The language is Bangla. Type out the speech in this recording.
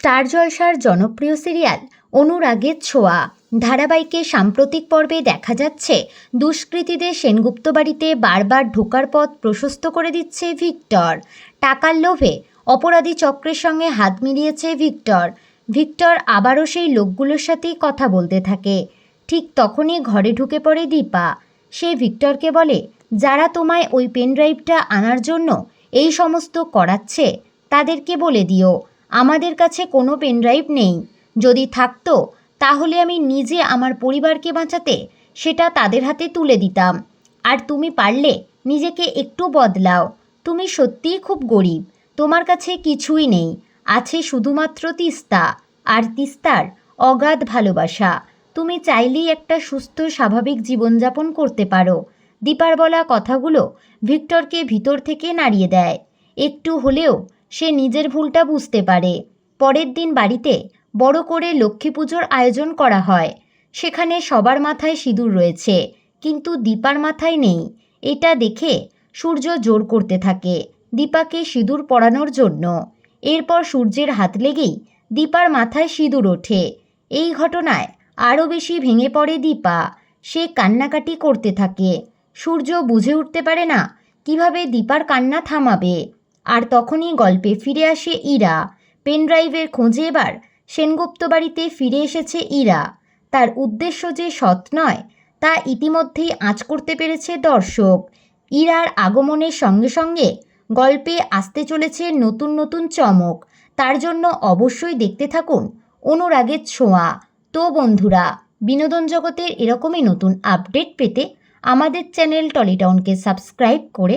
স্টার জলসার জনপ্রিয় সিরিয়াল অনুরাগের ছোঁয়া। ধারাবাহিকে সাম্প্রতিক পর্বে দেখা যাচ্ছে, দুষ্কৃতীদের সেনগুপ্ত বাড়িতে বারবার ঢোকার পথ প্রশস্ত করে দিচ্ছে ভিক্টর। টাকার লোভে অপরাধী চক্রের সঙ্গে হাত মিলিয়েছে ভিক্টর। ভিক্টর আবারও সেই লোকগুলোর সাথেই কথা বলতে থাকে। ঠিক তখনই ঘরে ঢুকে পড়ে দীপা। সে ভিক্টরকে বলে, যারা তোমায় ওই পেনড্রাইভটা আনার জন্য এই সমস্ত করাচ্ছে, তাদেরকে বলে দিও। আমাদের কাছে কোনো পেনড্রাইভ নেই। যদি থাকতো, তাহলে আমি নিজে আমার পরিবারকে বাঁচাতে সেটা তাদের হাতে তুলে দিতাম। আর তুমি পারলে নিজেকে একটু বদলাও। তুমি সত্যিই খুব গরিব। তোমার কাছে কিছুই নেই। আছে শুধুমাত্র তিস্তা। আর তিস্তার অগাধ ভালোবাসা। তুমি চাইলেই একটা সুস্থ, স্বাভাবিক জীবনযাপন করতে পারো। দীপার বলা কথাগুলো ভিক্টরকে ভিতর থেকে নাড়িয়ে দেয়। একটু হলেও সে নিজের ভুলটা বুঝতে পারে। পরের দিন বাড়িতে বড় করে লক্ষ্মী পুজোর আয়োজন করা হয়। সেখানে সবার মাথায় সিঁদুর রয়েছে, কিন্তু দীপার মাথায় নেই। এটা দেখে সূর্য জোর করতে থাকে দীপাকে সিঁদুর পরানোর জন্য। এরপর সূর্যের হাত লেগেই দীপার মাথায় সিঁদুর ওঠে। এই ঘটনায় আরও বেশি ভেঙে পড়ে দীপা। সে কান্নাকাটি করতে থাকে। সূর্য বুঝে উঠতে পারে না কীভাবে দীপার কান্না থামাবে। আর তখনই গল্পে ফিরে আসে ইরা। পেনড্রাইভের খোঁজে এবার সেনগুপ্ত বাড়িতে ফিরে এসেছে ইরা। তার উদ্দেশ্য যে সৎ নয়, তা ইতিমধ্যেই আঁচ করতে পেরেছে দর্শক। ইরার আগমনের সঙ্গে সঙ্গে গল্পে আসতে চলেছে নতুন নতুন চমক। তার জন্য অবশ্যই দেখতে থাকুন অনুরাগের ছোঁয়া। তো বন্ধুরা, বিনোদন জগতের এরকমই নতুন আপডেট পেতে আমাদের চ্যানেল টলিটাউনকে সাবস্ক্রাইব করে